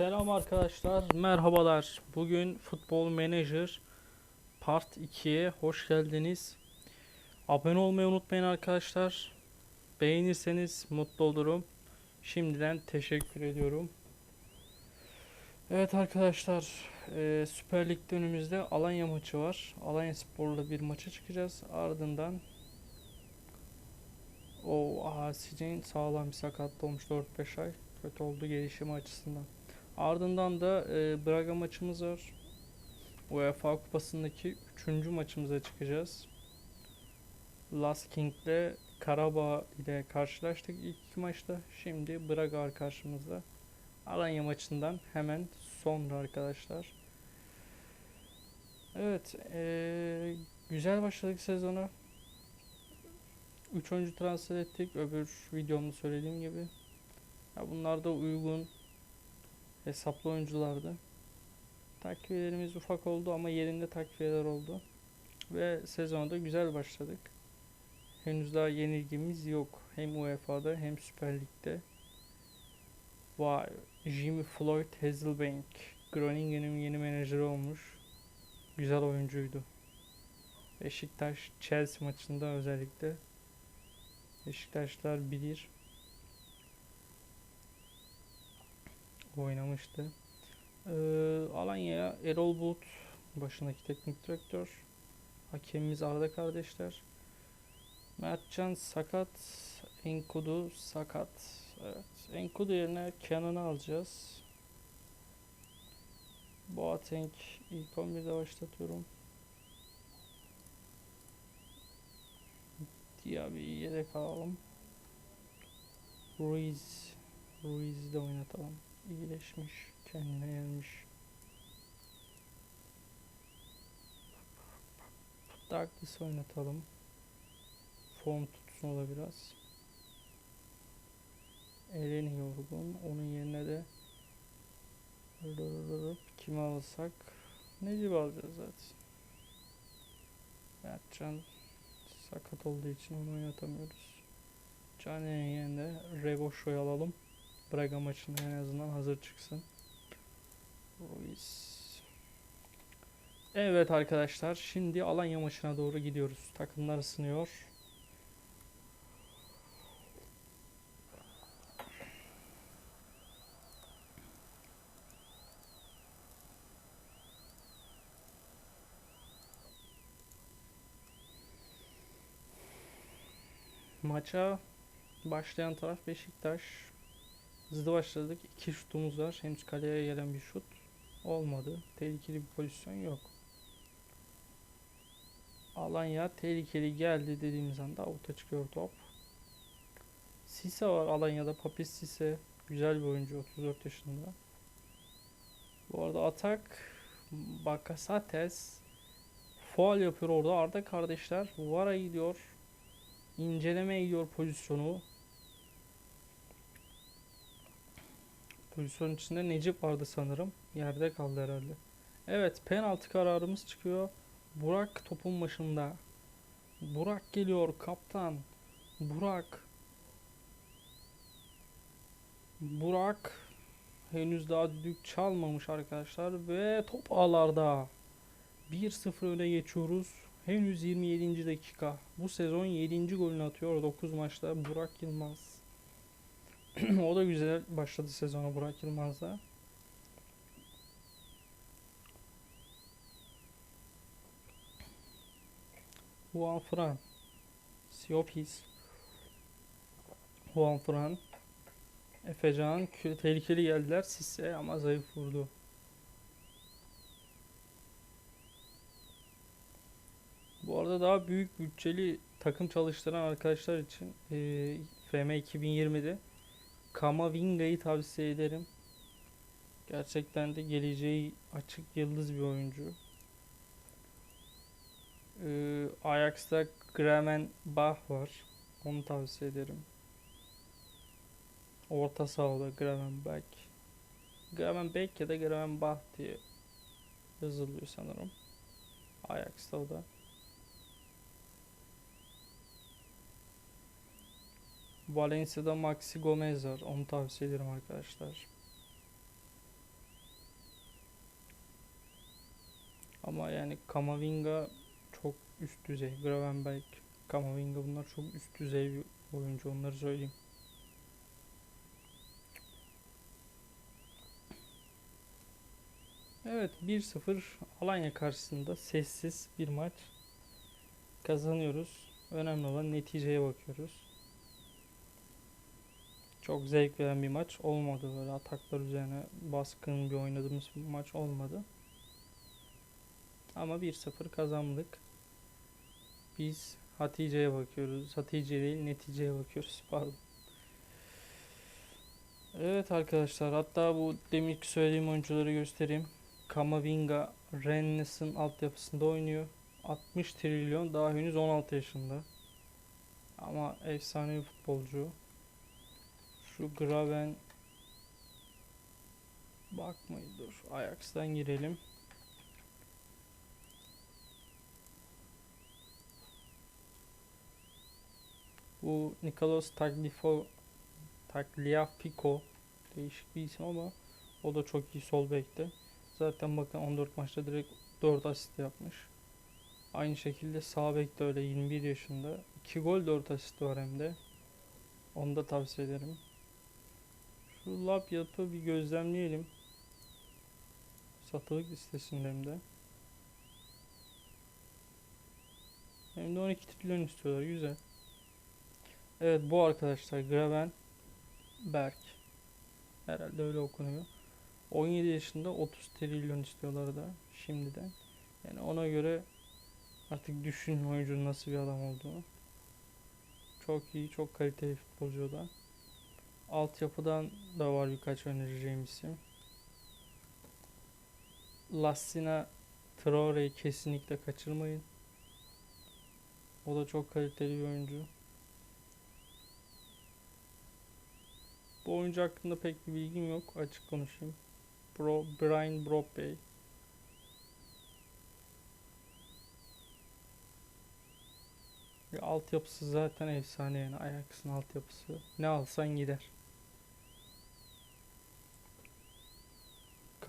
Selam arkadaşlar, merhabalar. Bugün Futbol Manager Part 2'ye hoş geldiniz. Abone olmayı unutmayın arkadaşlar. Beğenirseniz mutlu olurum. Şimdiden teşekkür ediyorum. Evet arkadaşlar, eee, Süper Lig'de önümüzde Alanya maçı var. Alanya Spor'la bir maça çıkacağız. Ardından o Asi'nin sağlam bir sakatlı olmuş 4-5 ay. Kötü oldu gelişimi açısından. Ardından da e, Braga maçımız var. UEFA Kupası'ndaki 3. maçımıza çıkacağız. Last King'le Karabağ ile karşılaştık ilk iki maçta. Şimdi Braga karşımızda. Alanya maçından hemen sonra arkadaşlar. Evet, e, güzel başladık sezona. 3 oyuncu transfer ettik. Öbür videomda söylediğim gibi. Ya bunlar da uygun hesaplı oyunculardı. Takviyelerimiz ufak oldu ama yerinde takviyeler oldu. Ve sezona da güzel başladık. Henüz daha yenilgimiz yok. Hem UEFA'da hem Süper Lig'de. Vay, Jimmy Floyd Hasselbank. Groningen'in yeni menajeri olmuş. Güzel oyuncuydu. Beşiktaş Chelsea maçında özellikle. Beşiktaşlar bilir. Oynamıştı. Ee, Alanya'ya Erol Bulut başındaki teknik direktör. Hakemimiz Arda kardeşler. Mertcan sakat. Enkudu sakat. Evet. Enkudu yerine Kenan'ı alacağız. Boateng ilk 11'de başlatıyorum. Diaby'i yedek alalım. Ruiz Ruiz'i de oynatalım iyileşmiş, kendine gelmiş. Douglas oynatalım. Form tutsun o da biraz. Eleni yorgun. Onun yerine de kimi alırsak Necip alacağız zaten. Mertcan sakat olduğu için onu oynatamıyoruz. Caner'in yerine Reboşo'yu alalım. Braga maçında en azından hazır çıksın. Ruiz. Evet arkadaşlar şimdi Alanya maçına doğru gidiyoruz. Takımlar ısınıyor. Maça başlayan taraf Beşiktaş. Hızlı başladık. İki şutumuz var. Henüz kaleye gelen bir şut olmadı. Tehlikeli bir pozisyon yok. Alanya tehlikeli geldi dediğimiz anda avuta çıkıyor top. Sise var Alanya'da. Papis Sise. Güzel bir oyuncu 34 yaşında. Bu arada atak Bakasates faal yapıyor orada. Arda kardeşler Vara gidiyor. İnceleme gidiyor pozisyonu. Pozisyon içinde Necip vardı sanırım. Yerde kaldı herhalde. Evet penaltı kararımız çıkıyor. Burak topun başında. Burak geliyor kaptan. Burak. Burak henüz daha düdük çalmamış arkadaşlar ve top ağlarda. 1-0 öne geçiyoruz. Henüz 27. dakika. Bu sezon 7. golünü atıyor 9 maçta Burak Yılmaz. o da güzel başladı sezona Burak Yılmaz'da. Juan Fran. Siopis. Juan Fran. Efecan tehlikeli geldiler. Sisse ama zayıf vurdu. Bu arada daha büyük bütçeli takım çalıştıran arkadaşlar için eee FM 2020'de Kamavinga'yı tavsiye ederim. Gerçekten de geleceği açık yıldız bir oyuncu. Ee, Ajax'ta Gravenbach var. Onu tavsiye ederim. Orta sahada Gravenbach. Gravenbach ya da Gravenbach diye yazılıyor sanırım. Ajax'ta o da. Valencia'da Maxi Gomez var. Onu tavsiye ederim arkadaşlar. Ama yani Kamavinga çok üst düzey. Gravenberg, Kamavinga bunlar çok üst düzey bir oyuncu. Onları söyleyeyim. Evet 1-0 Alanya karşısında sessiz bir maç kazanıyoruz. Önemli olan neticeye bakıyoruz. Çok zevk veren bir maç olmadı. Böyle ataklar üzerine baskın bir oynadığımız bir maç olmadı. Ama 1-0 kazandık. Biz Hatice'ye bakıyoruz. Hatice değil neticeye bakıyoruz. Pardon. Evet arkadaşlar hatta bu deminki söylediğim oyuncuları göstereyim. Kamavinga Rennes'in altyapısında oynuyor. 60 trilyon daha henüz 16 yaşında. Ama efsane bir futbolcu. Şu Graven bakmayın dur. Ajax'tan girelim. Bu Nicolas Taglifo Tagliafico değişik bir isim ama o da çok iyi sol bekte. Zaten bakın 14 maçta direkt 4 asist yapmış. Aynı şekilde sağ bek de öyle 21 yaşında. 2 gol 4 asist var hem de. Onu da tavsiye ederim. Şu lab yapı bir gözlemleyelim. Satılık listesinde hem de. Hem de 12 trilyon istiyorlar. Güzel. Evet bu arkadaşlar Graven Berk. Herhalde öyle okunuyor. 17 yaşında 30 trilyon istiyorlar da şimdiden. Yani ona göre artık düşünün oyuncunun nasıl bir adam olduğunu. Çok iyi, çok kaliteli futbolcu o da. Altyapıdan da var birkaç önereceğim isim. Lassina Traore'yi kesinlikle kaçırmayın. O da çok kaliteli bir oyuncu. Bu oyuncu hakkında pek bir bilgim yok. Açık konuşayım. Bro, Brian Brobey. Ya altyapısı zaten efsane yani. Ajax'ın altyapısı. Ne alsan gider.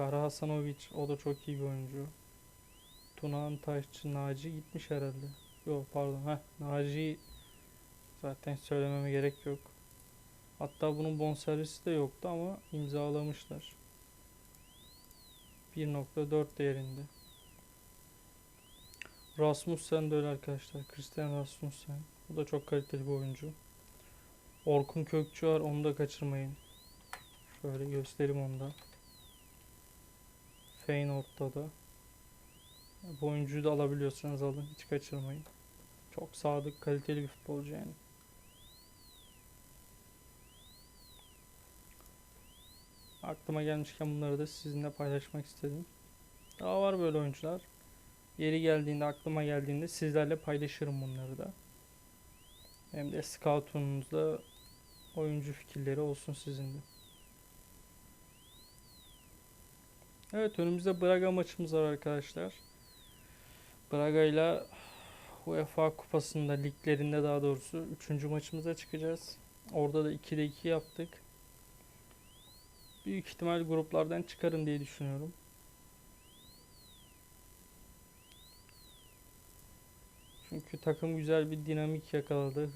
Kara Hasanovic o da çok iyi bir oyuncu. Tunağan Taşçı Naci gitmiş herhalde. Yok pardon. Heh, Naci zaten söylememe gerek yok. Hatta bunun bonservisi de yoktu ama imzalamışlar. 1.4 değerinde. Rasmussen de öyle arkadaşlar. Christian Rasmussen. Bu da çok kaliteli bir oyuncu. Orkun Kökçü var. Onu da kaçırmayın. Şöyle göstereyim onu da. Feyenoord'da da. Bu oyuncuyu da alabiliyorsanız alın. Hiç kaçırmayın. Çok sadık, kaliteli bir futbolcu yani. Aklıma gelmişken bunları da sizinle paylaşmak istedim. Daha var böyle oyuncular. Yeri geldiğinde, aklıma geldiğinde sizlerle paylaşırım bunları da. Hem de scoutunuzda oyuncu fikirleri olsun sizin de. Evet önümüzde Braga maçımız var arkadaşlar. Braga ile UEFA kupasında liglerinde daha doğrusu 3. maçımıza çıkacağız. Orada da 2'de 2 yaptık. Büyük ihtimal gruplardan çıkarım diye düşünüyorum. Çünkü takım güzel bir dinamik yakaladı.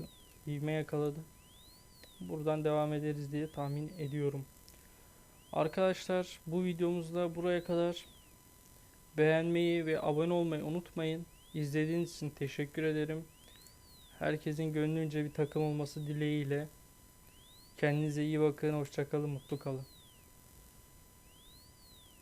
ivme yakaladı. Buradan devam ederiz diye tahmin ediyorum. Arkadaşlar bu videomuzda buraya kadar beğenmeyi ve abone olmayı unutmayın. İzlediğiniz için teşekkür ederim. Herkesin gönlünce bir takım olması dileğiyle. Kendinize iyi bakın. Hoşçakalın. Mutlu kalın.